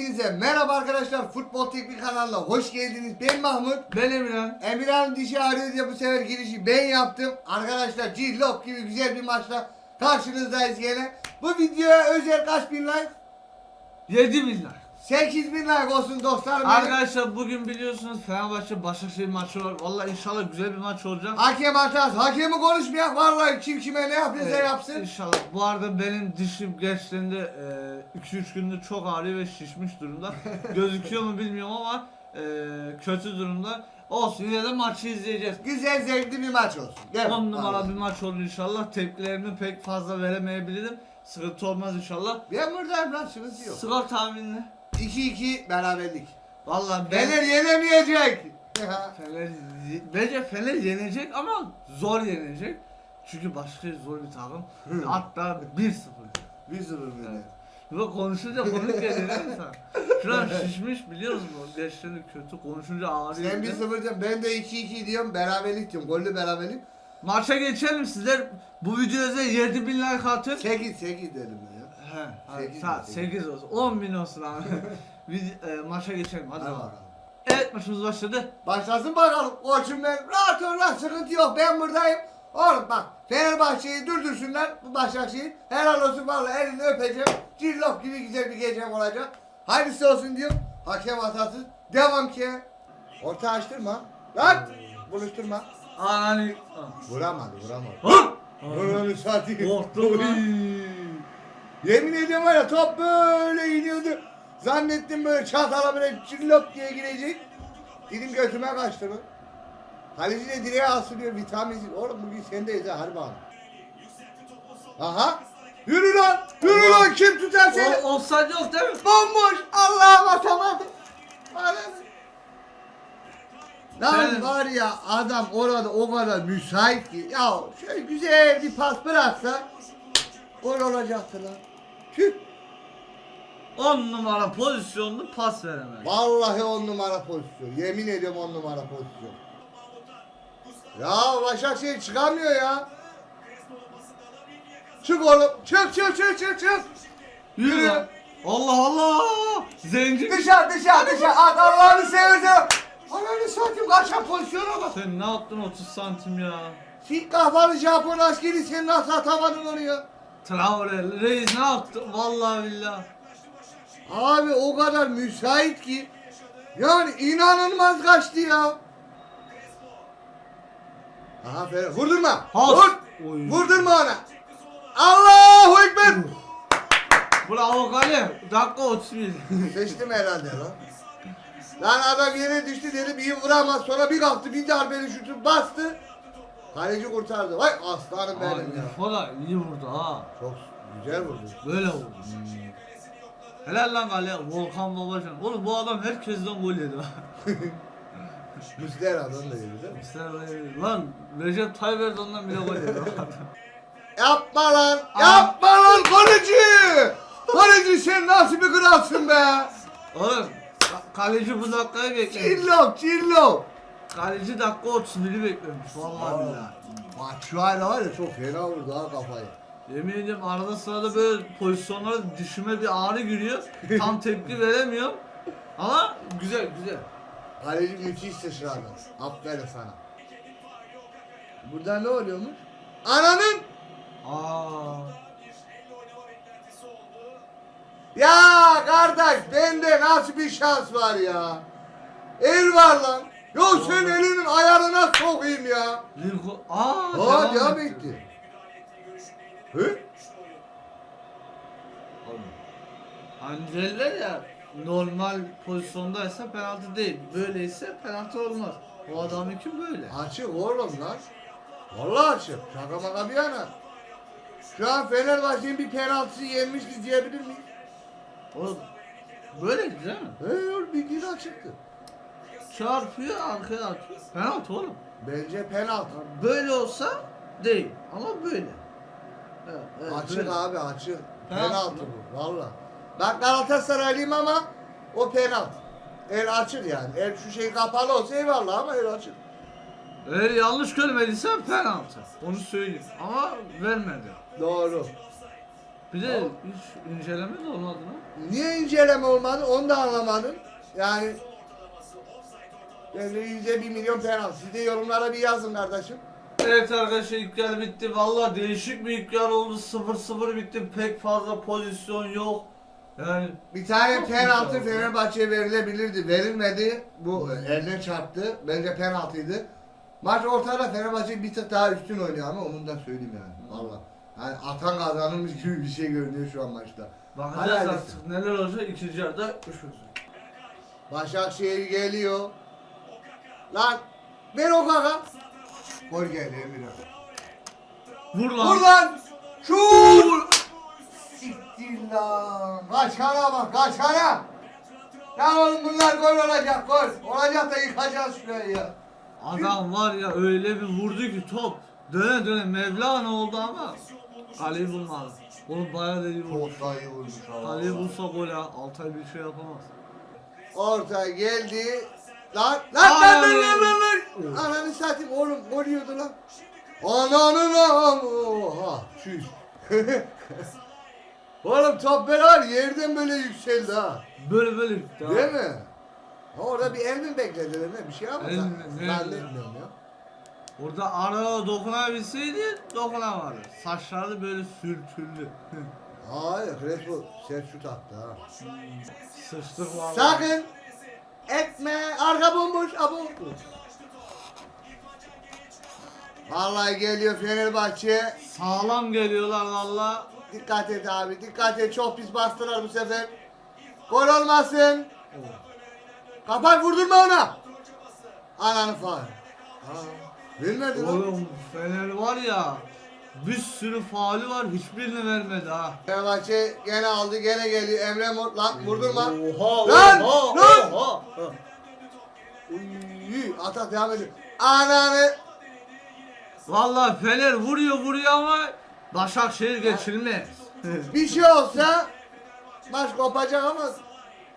Hepinize merhaba arkadaşlar. Futbol Teknik kanalına hoş geldiniz. Ben Mahmut. Ben Emirhan. Emirhan dişi ağrıyor diye bu sefer girişi ben yaptım. Arkadaşlar Cillop gibi güzel bir maçla karşınızdayız gene. Bu videoya özel kaç bin like? 7 bin like. 8 bin like olsun dostlarım. Arkadaşlar bugün biliyorsunuz Fenerbahçe Başakşehir maçı var. Vallahi inşallah güzel bir maç olacak. Hakem hatası. Hakemi konuşmayak. Vallahi kim kime ne yapıyorsa Ee, yapsın. İnşallah. Bu arada benim dişim gerçekten 2-3 gündür çok ağrıyor ve şişmiş durumda. Gözüküyor mu bilmiyorum ama e, kötü durumda. Olsun yine de maçı izleyeceğiz. Güzel zevkli bir maç olsun. Gel. 10 numara Vallahi. bir maç olur inşallah. Tepkilerimi pek fazla veremeyebilirim. Sıkıntı olmaz inşallah. Ben buradayım lan sıkıntı yok. Skor tahminini. 2-2 beraberlik. Vallahi ben... Fener yenemeyecek. Fener, bence Fener yenecek ama zor yenecek. Çünkü Başakşehir zor bir takım. Hatta 1-0. 1-0 böyle. Ve konuşunca komik geliyor değil mi sen? Şu an şişmiş biliyor musun? Gerçekten kötü konuşunca ağrıyor. Sen bir de. 1-0 diyorsun, ben de 2-2 diyorum, beraberlik diyorum, gollü beraberlik. Maça geçelim sizler. Bu videoya 7 bin like atın. 8 8 dedim ben ya. He, hadi, Sekiz saat mi? 8 olsun. 10 bin olsun abi. Vid- e, maça geçelim hadi Hadi bakalım. Evet maçımız başladı. Başlasın bakalım. Koçum ben rahat ol lan sıkıntı yok ben buradayım. Oğlum bak Fenerbahçe'yi durdursunlar bu Başakşehir. Helal olsun vallahi elini öpeceğim. Cillop gibi güzel bir gecem olacak. Hayırlısı olsun diyorum. Hakem hatası. Devam ki. Orta açtırma. Lan buluşturma. Anani. Vuramadı vuramadı. Vuramadı satayım. Korktum lan. Yemin ediyorum var ya top böyle iniyordu. Zannettim böyle çatala böyle cillop diye girecek. Dedim götüme kaçtı mı? Kaleci de direğe asılıyor vitaminsiz. Oğlum bugün sendeyiz ha bakalım. Aha. Yürü lan. Yürü lan kim tutar seni? O, offside yok değil mi? Bomboş. Allah'ım atamadı. Anasını. Lan Sen- var ya adam orada o kadar müsait ki ya şöyle güzel bir pas bıraksa gol olacaktı lan. Tüh. 10 numara pozisyonlu pas veremez. Vallahi on numara pozisyon. Yemin ediyorum on numara pozisyon. Ya Başakşehir çıkamıyor ya. Çık oğlum. Çık çık çık çık çık. Yürü. Allah Allah. Zenci. Dışarı dışarı dışarı. At Allah'ını seversen. Ananı satayım kaçan pozisyona bak. Sen ne yaptın 30 santim ya? Sik kafalı Japon askeri sen nasıl atamadın onu ya? Traore reis ne yaptı? Vallahi billahi. Abi o kadar müsait ki. Yani inanılmaz kaçtı ya. Aha Ferhat vurdurma. Has. Vur. Oy. Vurdurma ona. Allahu Ekber. Bravo kale. Dakika 31. Seçtim herhalde lan. Lan adam yere düştü dedim iyi vuramaz. Sonra bir kalktı bir darbeli şutu bastı. Kaleci kurtardı. Vay aslanım benim ya. Fola iyi vurdu ha. Çok güzel vurdu. Böyle vurdu. Helal lan kale. Volkan Babacan. Oğlum bu adam herkesten gol yedi adam da yedi? Sen- Lan Recep Tayyip Erdoğan'dan bile gol yedi. Yapma lan! Yapma lan kaleci! Kaleci sen nasıl bir kralsın be? Oğlum ka- kaleci bu dakikayı beklemiş. Çillop çillop! Kaleci dakika 31'i beklemiş. Vallahi billahi. Hala var ya çok fena vurdu ha kafayı. Yemin ediyorum arada sırada böyle pozisyonlara dişime bir ağrı giriyor. Tam tepki veremiyorum. Ama güzel güzel. Kaleci müthişti şu anda. Aferin sana. Burada ne oluyormuş? Ananın! Aa. Ya kardeş bende nasıl bir şans var ya? El var lan. Yo sen elinin ayarına sokayım ya. Lincoln. Aa. Aa devam etti. Hı? Hani derler ya normal pozisyondaysa penaltı değil. Böyleyse penaltı olmaz. O adamınki böyle. Açık oğlum lan. Vallahi açık. Şaka maka bir yana. Şu an Fenerbahçe'nin bir penaltısı yenmişti diyebilir miyiz? O böyle güzel mi? He oğlum bildiğin açıktı. Çarpıyor arkaya atıyor. Penaltı oğlum. Bence penaltı. Böyle olsa değil ama böyle. Evet, evet, açık böyle. abi açık. Penaltı Penaltı bu valla. Ben Galatasaraylıyım ama o penaltı. El açık yani. El şu şey kapalı olsa eyvallah ama el açık. Eğer yanlış görmediysen penaltı. Onu söyleyeyim. Ama vermedi. Doğru. Bir de hiç inceleme de olmadı lan. Niye inceleme olmadı onu da anlamadım. Yani Bence yüzde bir milyon penaltı. Siz de yorumlara bir yazın kardeşim. Evet arkadaşlar ilk yarı bitti. Valla değişik bir ilk yarı oldu. 0-0 bitti. Pek fazla pozisyon yok. Yani Bir tane Çok penaltı güzel. Fenerbahçe'ye verilebilirdi. Verilmedi. Bu elden çarptı. Bence penaltıydı. Maç ortada Fenerbahçe bir tık daha üstün oynuyor ama onu da söyleyeyim yani. Valla. Yani atan kazanılmış gibi bir şey görünüyor şu an maçta. bakacağız Hadi artık neler olacak ikinci yarıda görüşürüz. Başakşehir geliyor. Lan ver o kaka. Gol geldi Emre. Vur lan. Vur lan. Şut. Siktir lan. Kaçana bak kaçana. Lan oğlum bunlar gol olacak gol. Olacak da yıkacağız şurayı ya. Adam var ya öyle bir vurdu ki top. Döne döne Mevlana oldu ama kaleyi bulmadı. Oğlum bayağı da iyi vurmuş. Çok iyi vurmuş Kaleyi bulsa gol ha. Altay bir şey yapamaz. Orta geldi. Lan lan lan lan lan lan lan. Ananı satayım oğlum gol yiyordu lan. Ananı lan. Oha. Şuş. oğlum top böyle var yerden böyle yükseldi ha. Böyle böyle gitti ha. Değil mi? Ha, Orada bir el mi beklediler ne bir şey ama El mi? Ne? zannetmiyorum ya. Orada ara dokunabilseydi dokunamadı. Saçları böyle sürtüldü. Hayır Crespo sert şut attı ha. Sıçtık vallahi. Sakın etme arka bomboş abo. Vallahi geliyor Fenerbahçe. Sağlam geliyorlar valla. Dikkat et abi dikkat et çok pis bastılar bu sefer. Gol olmasın. Kapat vurdurma ona. Ananı faal. Bilmedi lan. Oğlum Fener var ya bir sürü faali var hiçbirini vermedi ha. Fenerbahçe gene aldı gene geliyor Emre Mor lan vurdurma. Oha Lan, oha lan! oha. Uy, atak devam ediyor. Ananı. Valla Fener vuruyor vuruyor ama Başakşehir geçilmez. Bir şey olsa maç kopacak ama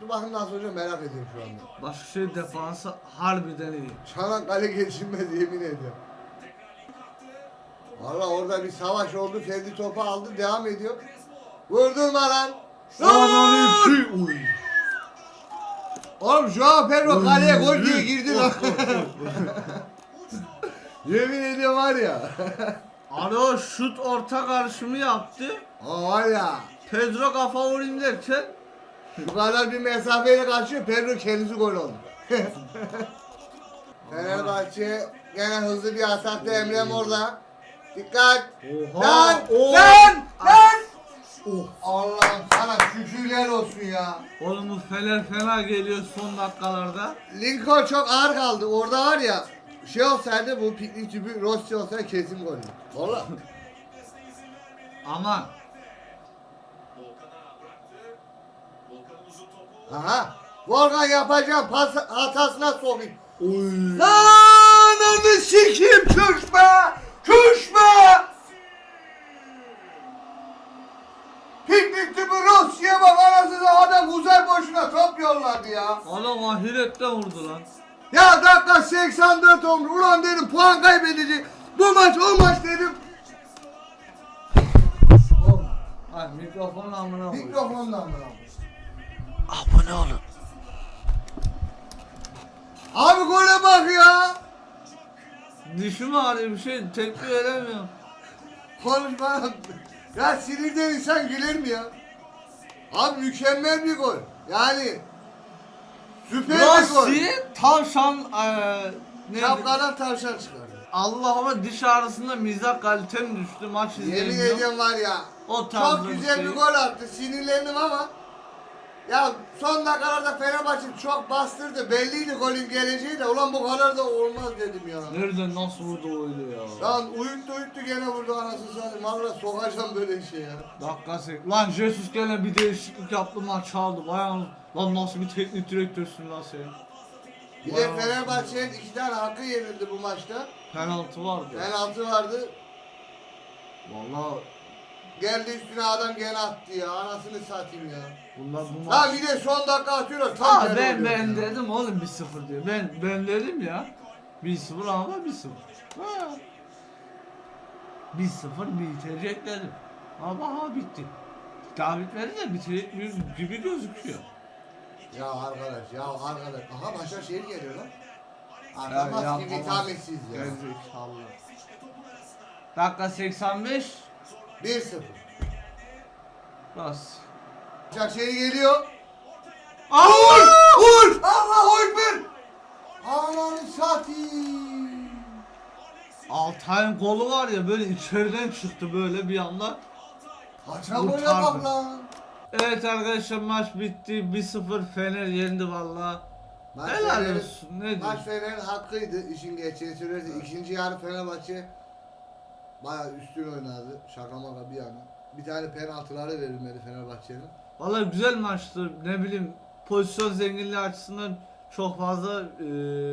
dur bakayım nasıl olacak merak ediyorum şu anda. Başakşehir defansı harbiden iyi. Çanakkale geçilmez yemin ediyorum. Valla orada bir savaş oldu. Ferdi topu aldı devam ediyor. Vurdurma lan. İki. Uy. Oğlum Joao Pedro kaleye gol diye girdi lan. yemin ediyorum var ya. Aro şut orta karışımı yaptı. Ya. Pedro kafa vurayım derken Bu kadar bir mesafeyle kaçıyor. Pedro kendisi gol oldu. Fenerbahçe gene hızlı bir atakta Emre Mor'la. Dikkat. Oha, Lan! oha. Lan! Lan! Oh, Allah'ım sana şükürler olsun ya. Oğlum bu Fener fena geliyor son dakikalarda. Lincoln çok ağır kaldı. Orada var ya şey olsaydı bu piknik tüpü Rossi olsaydı kesin gol. Valla. Ama Aha. Volkan yapacağım pas hatasına sokayım. Oy. Lan onu sikeyim küş be! Küş be! Piknik tüpü Rossi'ye bak anasını adam uzay boşuna top yolladı ya. Adam ahiretten vurdu lan. Ya dakika 84 olmuş. Ulan dedim puan kaybedecek. Bu maç o maç dedim. Ay mikrofon amına koy. Mikrofondan mı? Abone olun. Abi gole bak ya. Dişim ağrıyor bir şey tepki veremiyorum. Konuşma. Ya sinirden insan güler mi ya? Abi mükemmel bir gol. Yani süper bir gol. Rossi tavşan eee ne? Şapkadan tavşan çıkardı. Allah'ıma diş ağrısında mizah kalitem düştü maç Yemin ediyorum var ya. O tarzda Çok bir güzel şey. bir gol attı. Sinirlendim ama ya son dakikalarda Fenerbahçe çok bastırdı. Belliydi golün geleceği de. Ulan bu kadar da olmaz dedim ya. Nereden nasıl vurdu öyle ya? Lan uyuttu uyuttu gene vurdu anasını satayım. Valla sokacağım böyle şey ya. Dakika sek. Lan Jesus gene bir değişiklik yaptı maç aldı. Bayan lan nasıl bir teknik direktörsün lan sen? Bir de Vay Fenerbahçe'nin iki tane hakkı yenildi bu maçta. Penaltı vardı. Penaltı vardı. Vallahi Geldi üstüne adam gene attı ya. Anasını satayım ya. bunlar bu Ha maç. bir de son dakika atıyorlar. Tam Ha geri ben oluyor ben ya. dedim oğlum 1-0 diye. Ben ben dedim ya. 1-0 ama 1-0. Ha. 1-0 bitecek dedim. Ama ha bitti. bitmedi de bitirir gibi gözüküyor. Ya arkadaş ya arkadaş. Aha Başakşehir geliyor lan. Ya, ki Allah. vitaminsiz ya. Gerizekalı. Dakika 85. 1-0. Bas. Başakşehir geliyor. Vur! Vur! Allah Ekber! Ananı satayım. Altay'ın golü var ya böyle içeriden çıktı böyle bir anda. Kaça böyle Kurtardı. bak lan. Evet arkadaşlar maç bitti. 1-0 Fener yendi valla. Maç Helal olsun. Ne Maç diyeyim? Fener'in hakkıydı. işin gerçeğini söyledi. İkinci yarı Fenerbahçe bayağı üstün oynadı. Şaka maka bir yana. Bir tane penaltıları verilmedi Fenerbahçe'nin. Valla güzel maçtı. Ne bileyim pozisyon zenginliği açısından çok fazla e,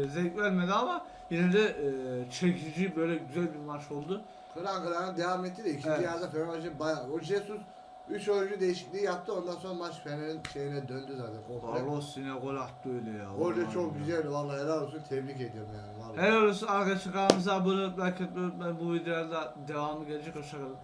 zevk vermedi ama yine de e, çekici böyle güzel bir maç oldu. Kıran kıran devam etti de ikinci Evet. yarıda Fenerbahçe bayağı... O Jesus 3 oyuncu değişikliği yaptı. Ondan sonra maç Fener'in şeyine döndü zaten. komple. Carlos yine gol attı öyle ya. Vallahi çok ya. güzeldi. Vallahi helal olsun. Tebrik ediyorum yani. Vallahi. Helal olsun arkadaşlar kanalımıza abone olmayı, like etmeyi unutmayın. Bu videolarda devamı gelecek. Hoşçakalın.